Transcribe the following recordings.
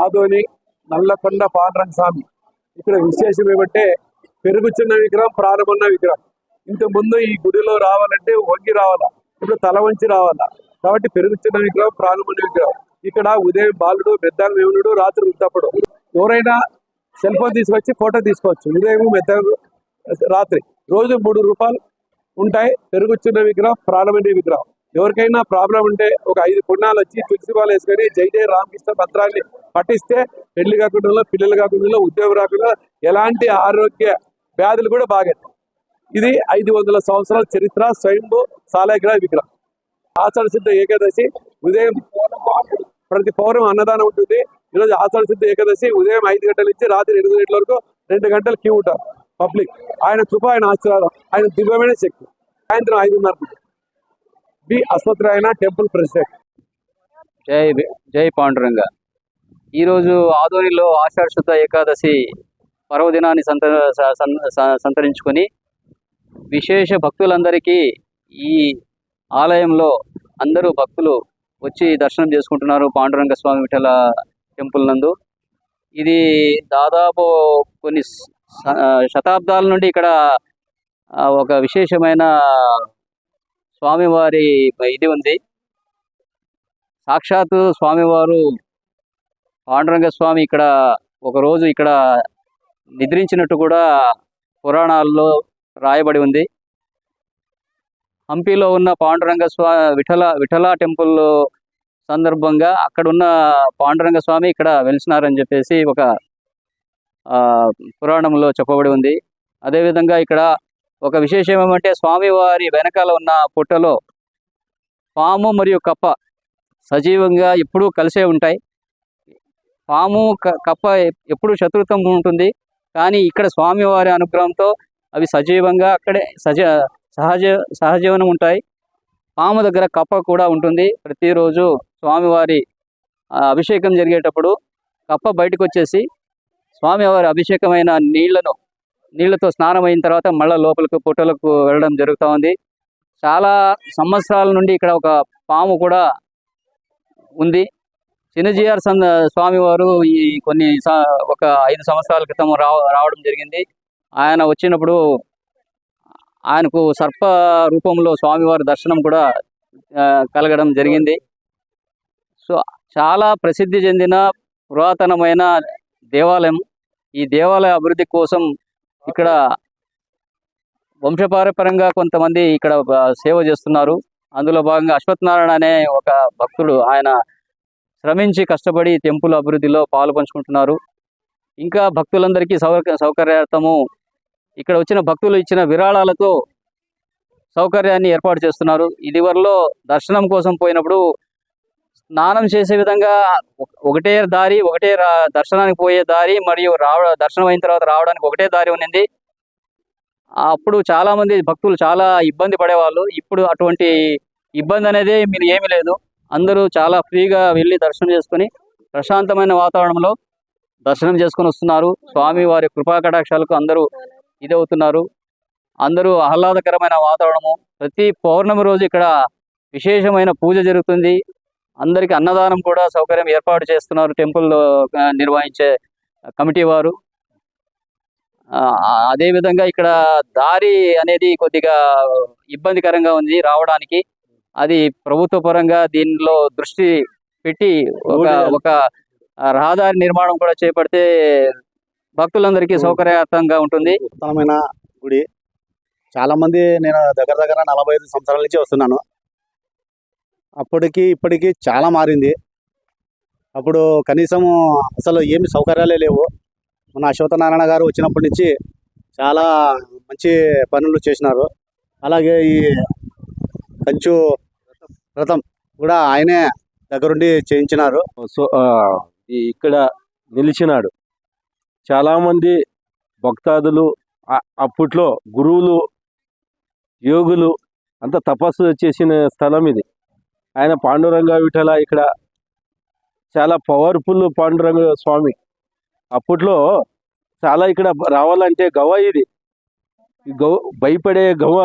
ఆదోని నల్లకొండ పాండ్రంగ స్వామి. ఇక్కడ విశేషం ఏమంటే పెరుగుచున్న విగ్రహం ప్రారంభమైన విగ్రహం. ఇంత ముందు ఈ గుడిలో రావాలంటే వంగి రావాలా? ఇప్పుడు తల వంచి రావాలా? కాబట్టి పెరుగుచున్న విగ్రహం ప్రారంభమైన విగ్రహం. ఇక్కడ ఉదయం బాలుడు మెద్దాం వేమునుడు రాత్రి ఉత్తప్పుడు ఎవరైనా సెల్ ఫోన్ తీసుకొచ్చి ఫోటో తీసుకోవచ్చు. ఉదయం మెద్దాం రాత్రి. రోజు మూడు రూపాయలు ఉంటాయి. పెరుగుచున్న విగ్రహం ప్రారంభమైన విగ్రహం. ఎవరికైనా ప్రాబ్లం ఉంటే ఒక ఐదు పుణ్యాలు వచ్చి తులసి బాలు వేసుకొని జై జై రామకృష్ణ పత్రాన్ని పఠిస్తే పెళ్ళి కాకుండా పిల్లలు కాకుండా ఉద్యోగం రాకుండా ఎలాంటి ఆరోగ్య వ్యాధులు కూడా బాగా ఇది ఐదు వందల సంవత్సరాల చరిత్ర స్వయంభు సాలగ్రహ విగ్రహం. ఆషాఢ సిద్ధ ఏకాదశి ఉదయం ప్రతి పౌరం అన్నదానం ఉంటుంది. ఈరోజు ఆషాఢ సిద్ధ ఏకాదశి ఉదయం ఐదు గంటల నుంచి రాత్రి ఎనిమిది గంటల వరకు రెండు గంటలు క్యూ ఉంటారు పబ్లిక్. ఆయన కృప ఆయన ఆశీర్వాదం ఆయన దివ్యమైన శక్తి. సాయంత్రం ఐదున్నర బి అశ్వత్రాయణ టెంపుల్ ప్రెసిడెంట్. జై జై పాండురంగ. ఈరోజు ఆదోనిలో ఆషాఢశుద్ధ ఏకాదశి పర్వదినాన్ని సంత స- స- సంతరించుకొని విశేష భక్తులందరికీ ఈ ఆలయంలో అందరూ భక్తులు వచ్చి దర్శనం చేసుకుంటున్నారు పాండురంగ స్వామి విఠల టెంపుల్ నందు. ఇది దాదాపు కొన్ని శతాబ్దాల నుండి ఇక్కడ ఒక విశేషమైన స్వామివారి ఇది ఉంది. సాక్షాత్తు స్వామివారు పాండురంగ స్వామి ఇక్కడ ఒక రోజు ఇక్కడ నిద్రించినట్టు కూడా పురాణాల్లో రాయబడి ఉంది. హంపీలో ఉన్న పాండురంగ స్వామి విఠల విఠల టెంపుల్ సందర్భంగా అక్కడ ఉన్న పాండురంగ స్వామి ఇక్కడ వెలిసినారని చెప్పేసి ఒక పురాణంలో చెప్పబడి ఉంది. అదేవిధంగా ఇక్కడ ఒక విశేషం ఏమంటే స్వామివారి వెనకాల ఉన్న పుట్టలో పాము మరియు కప్ప సజీవంగా ఎప్పుడూ కలిసే ఉంటాయి. పాము కప్ప ఎప్పుడు శత్రుత్వం ఉంటుంది. కానీ ఇక్కడ స్వామివారి అనుగ్రహంతో అవి సజీవంగా అక్కడే సజ సహజ సహజీవనం ఉంటాయి. పాము దగ్గర కప్ప కూడా ఉంటుంది. ప్రతిరోజు స్వామివారి అభిషేకం జరిగేటప్పుడు కప్ప బయటకు వచ్చేసి స్వామివారి అభిషేకమైన నీళ్ళను నీళ్ళతో స్నానం అయిన తర్వాత మళ్ళీ లోపలికి పుట్టలకు వెళ్ళడం జరుగుతూ ఉంది. చాలా సంవత్సరాల నుండి ఇక్కడ ఒక పాము కూడా ఉంది. చిన్నజీఆర్ సంద స్వామివారు ఈ కొన్ని ఒక ఐదు సంవత్సరాల క్రితం రావడం జరిగింది. ఆయన వచ్చినప్పుడు ఆయనకు సర్ప రూపంలో స్వామివారి దర్శనం కూడా కలగడం జరిగింది. సో చాలా ప్రసిద్ధి చెందిన పురాతనమైన దేవాలయం. ఈ దేవాలయ అభివృద్ధి కోసం ఇక్కడ వంశపారపరంగా కొంతమంది ఇక్కడ సేవ చేస్తున్నారు. అందులో భాగంగా అశ్వత్నారాయణ అనే ఒక భక్తుడు ఆయన శ్రమించి కష్టపడి టెంపుల్ అభివృద్ధిలో పాలు పంచుకుంటున్నారు. ఇంకా భక్తులందరికీ సౌక సౌకర్యార్థము ఇక్కడ వచ్చిన భక్తులు ఇచ్చిన విరాళాలతో సౌకర్యాన్ని ఏర్పాటు చేస్తున్నారు. ఇదివరలో దర్శనం కోసం పోయినప్పుడు స్నానం చేసే విధంగా ఒకటే దారి ఒకటే రా- దర్శనానికి పోయే దారి మరియు రావ దర్శనం అయిన తర్వాత రావడానికి ఒకటే దారి ఉన్నింది. అప్పుడు చాలా మంది భక్తులు చాలా ఇబ్బంది పడేవాళ్ళు. ఇప్పుడు అటువంటి ఇబ్బంది అనేది మీరు ఏమీ లేదు. అందరూ చాలా ఫ్రీగా వెళ్ళి దర్శనం చేసుకొని ప్రశాంతమైన వాతావరణంలో దర్శనం చేసుకొని వస్తున్నారు. స్వామి వారి కృపా కటాక్షాలకు అందరూ ఇదవుతున్నారు. అందరూ ఆహ్లాదకరమైన వాతావరణము. ప్రతి పౌర్ణమి రోజు ఇక్కడ విశేషమైన పూజ జరుగుతుంది. అందరికీ అన్నదానం కూడా సౌకర్యం ఏర్పాటు చేస్తున్నారు టెంపుల్లో ఆ, నిర్వహించే కమిటీ వారు. ఆ, అదే విధంగా ఇక్కడ దారి అనేది కొద్దిగా ఇబ్బందికరంగా ఉంది రావడానికి. అది ప్రభుత్వ పరంగా దీనిలో దృష్టి పెట్టి ఒక ఒక రహదారి నిర్మాణం కూడా చేపడితే భక్తులందరికీ సౌకర్యార్థంగా ఉంటుంది. ఉత్తమమైన గుడి. చాలా మంది నేను దగ్గర దగ్గర నలభై ఐదు సంవత్సరాల నుంచి వస్తున్నాను. అప్పటికి ఇప్పటికి చాలా మారింది. అప్పుడు కనీసం అసలు ఏమి సౌకర్యాలే లేవు. మన అశ్వత్థనారాయణ గారు వచ్చినప్పటి నుంచి చాలా మంచి పనులు చేసినారు. అలాగే ఈ కంచు రథం కూడా ఆయనే దగ్గరుండి చేయించినారు. సో ఇక్కడ నిలిచినాడు. చాలామంది భక్తాదులు అప్పట్లో గురువులు యోగులు అంత తపస్సు చేసిన స్థలం ఇది. ఆయన పాండురంగ విఠల ఇక్కడ చాలా పవర్ఫుల్ పాండురంగ స్వామి. అప్పట్లో చాలా ఇక్కడ రావాలంటే గవ ఇది. గవ భయపడే గవ.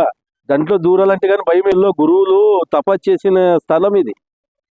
దాంట్లో దూరాలంటే కానీ భయం ఎల్లో గురువులు తపస్సు చేసిన స్థలం ఇది.